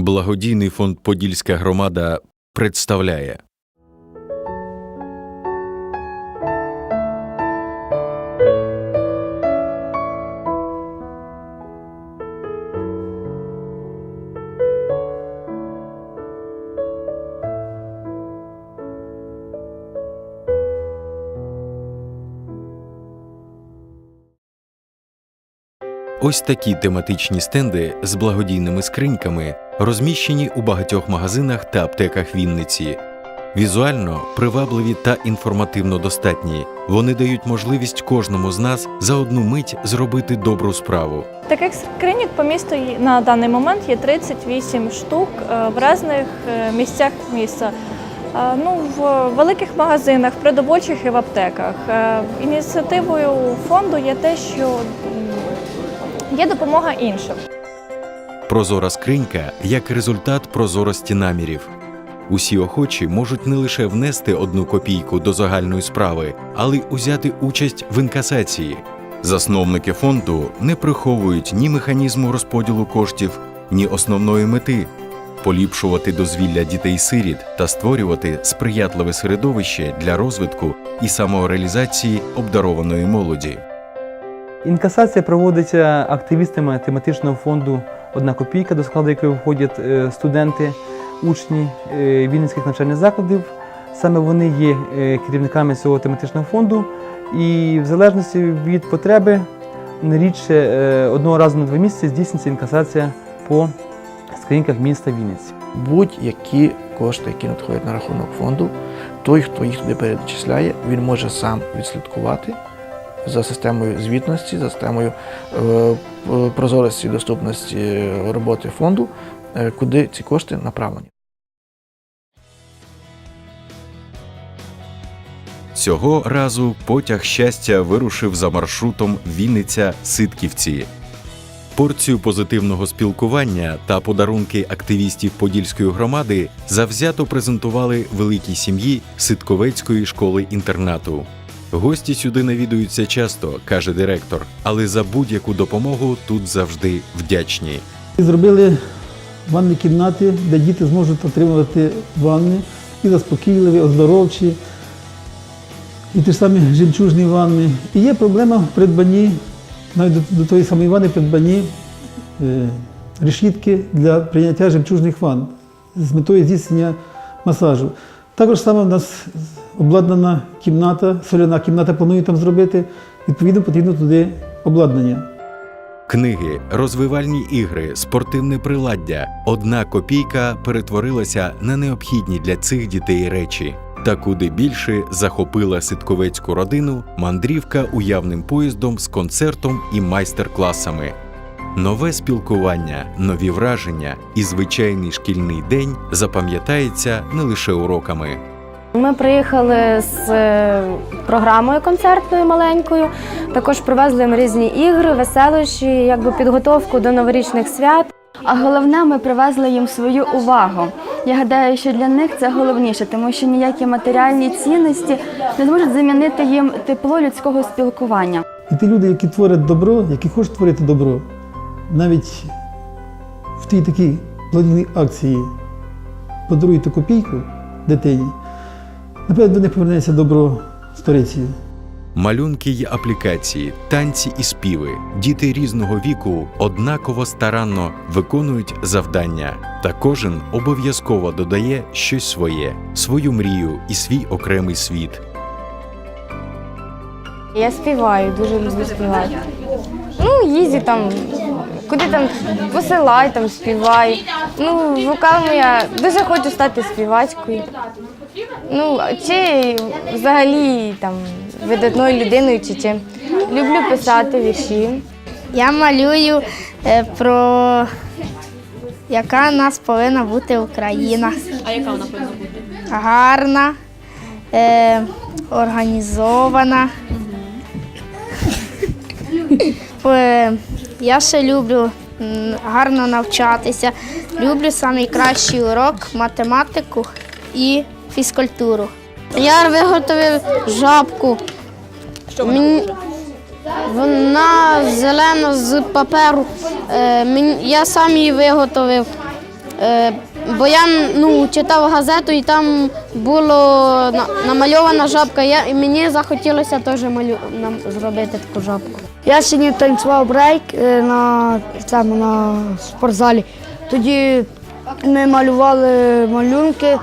Благодійний фонд Подільська громада представляє Ось такі тематичні стенди з благодійними скриньками розміщені у багатьох магазинах та аптеках Вінниці. Візуально привабливі та інформативно достатні. Вони дають можливість кожному з нас за одну мить зробити добру справу. Таких скриньок по місту на даний момент є 38 штук е, в різних е, місцях міста. Е, Ну, в великих магазинах, в продовольчих і в аптеках. Ініціативою фонду є те, що є допомога іншим. Прозора скринька як результат прозорості намірів. Усі охочі можуть не лише внести одну копійку до загальної справи, але й узяти участь в інкасації. Засновники фонду не приховують ні механізму розподілу коштів, ні основної мети поліпшувати дозвілля дітей-сиріт та створювати сприятливе середовище для розвитку і самореалізації обдарованої молоді. Інкасація проводиться активістами тематичного фонду Одна копійка, до складу якої входять е, студенти, учні е, вінницьких навчальних закладів. Саме вони є е, керівниками цього тематичного фонду, і в залежності від потреби не рідше одного разу на два місяці здійснюється інкасація по скриньках міста Вінниці. Будь-які кошти, які надходять на рахунок фонду, той, хто їх туди перечисляє, він може сам відслідкувати за системою звітності, за системою е, прозорості і доступності роботи фонду, е, куди ці кошти направлені. Цього разу потяг щастя вирушив за маршрутом Вінниця Ситківці. Порцію позитивного спілкування та подарунки активістів Подільської громади завзято презентували великій сім'ї Ситковецької школи інтернату. Гості сюди навідуються часто, каже директор, але за будь-яку допомогу тут завжди вдячні. Зробили ванні кімнати, де діти зможуть отримувати ванни і заспокійливі, оздоровчі, і ті ж самі жемчужні ванни. І є проблема в придбанні, навіть до, до тої самої ванни придбанні е, решітки для прийняття жемчужних ванн з метою здійснення масажу. Також саме в нас обладнана кімната, соляна кімната планує там зробити. Відповідно, потрібно туди обладнання. Книги, розвивальні ігри, спортивне приладдя. Одна копійка перетворилася на необхідні для цих дітей речі. Та куди більше захопила ситковецьку родину мандрівка уявним поїздом з концертом і майстер-класами. Нове спілкування, нові враження і звичайний шкільний день запам'ятається не лише уроками. Ми приїхали з е, програмою концертною маленькою. Також привезли їм різні ігри, веселощі, якби підготовку до новорічних свят. А головне, ми привезли їм свою увагу. Я гадаю, що для них це головніше, тому що ніякі матеріальні цінності не зможуть замінити їм тепло людського спілкування. І ті люди, які творять добро, які хочуть творити добро, навіть в тій такій благодійній акції подаруйте копійку дитині, напевно, до них повернеться добро сторицею. Малюнки й аплікації, танці і співи. Діти різного віку однаково старанно виконують завдання, та кожен обов'язково додає щось своє, свою мрію і свій окремий світ. Я співаю, дуже люблю співати. Ну, їздю там, куди там посилай, там співай. Ну, вокал я дуже хочу стати співачкою. Ну, чи взагалі там видатною людиною чи чим. Люблю писати вірші. Я малюю е, про яка в нас повинна бути Україна. А яка вона повинна бути? Гарна, е, організована. Е, Я ще люблю м, гарно навчатися. Люблю найкращий урок математику і фізкультуру. Я виготовив жабку. Мені- вона зелена з паперу. Е, мені- Я сам її виготовив. Е, бо я ну, читав газету і там було на- намальована жабка. Я, і мені захотілося теж малю, нам, зробити таку жабку. Я сьогодні танцював брейк е, на, цьому, на спортзалі. Тоді ми малювали малюнки.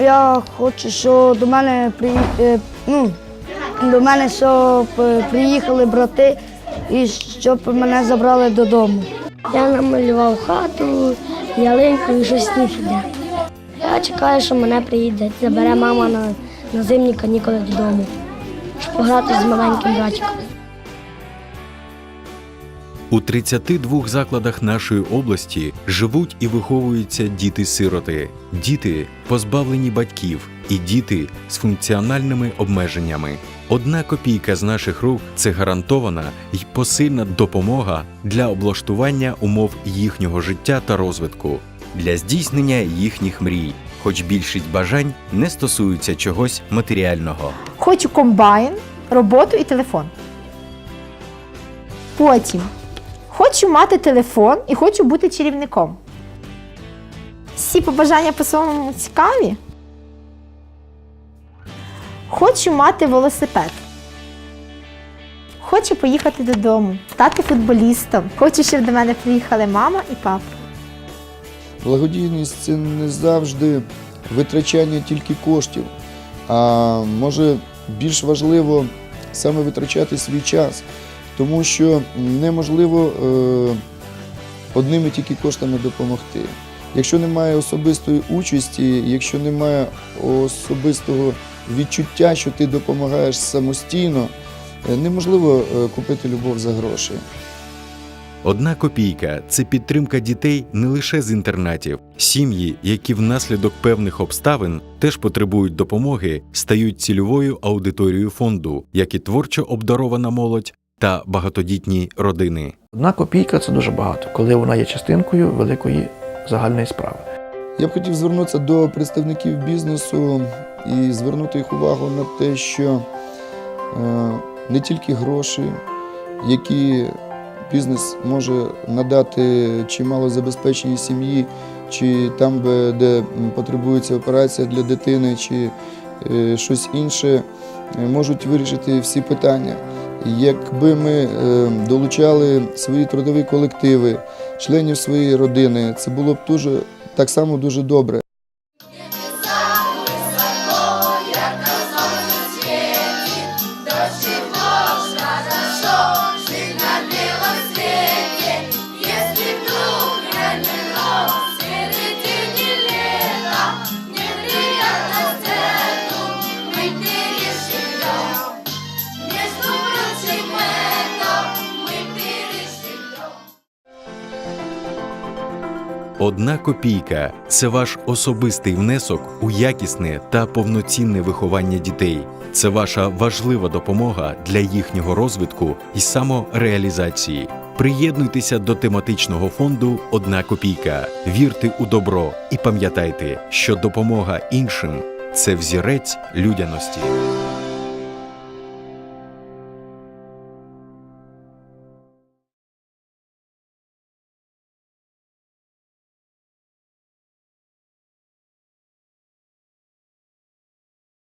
Я хочу, щоб до мене при, е, ну, до мене щоб е, приїхали брати і щоб мене забрали додому. Я намалював хату, ялинку і щось інше. Я чекаю, що мене приїде, забере мама на, на зимні канікули додому, щоб пограти з маленьким братиком. У 32 закладах нашої області живуть і виховуються діти-сироти, діти, позбавлені батьків, і діти з функціональними обмеженнями. Одна копійка з наших рук це гарантована й посильна допомога для облаштування умов їхнього життя та розвитку, для здійснення їхніх мрій, хоч більшість бажань не стосуються чогось матеріального. Хочу комбайн, роботу і телефон. Потім хочу мати телефон і хочу бути чарівником. Всі побажання по-своєму цікаві. Хочу мати велосипед. Хочу поїхати додому, стати футболістом. Хочу, щоб до мене приїхали мама і папа. Благодійність це не завжди витрачання тільки коштів, а може більш важливо саме витрачати свій час, тому що неможливо е, одними тільки коштами допомогти. Якщо немає особистої участі, якщо немає особистого відчуття, що ти допомагаєш самостійно, е, неможливо е, купити любов за гроші. Одна копійка це підтримка дітей не лише з інтернатів. Сім'ї, які внаслідок певних обставин теж потребують допомоги, стають цільовою аудиторією фонду, як і творчо обдарована молодь та багатодітні родини. Одна копійка це дуже багато, коли вона є частинкою великої загальної справи. Я б хотів звернутися до представників бізнесу і звернути їх увагу на те, що е, не тільки гроші, які бізнес може надати чи малозабезпеченій сім'ї, чи там, де потребується операція для дитини, чи е, щось інше, е, можуть вирішити всі питання. Якби ми е, долучали свої трудові колективи, членів своєї родини, це було б дуже так само дуже добре. Одна копійка це ваш особистий внесок у якісне та повноцінне виховання дітей. Це ваша важлива допомога для їхнього розвитку і самореалізації. Приєднуйтеся до тематичного фонду Одна копійка. Вірте у добро і пам'ятайте, що допомога іншим це взірець людяності.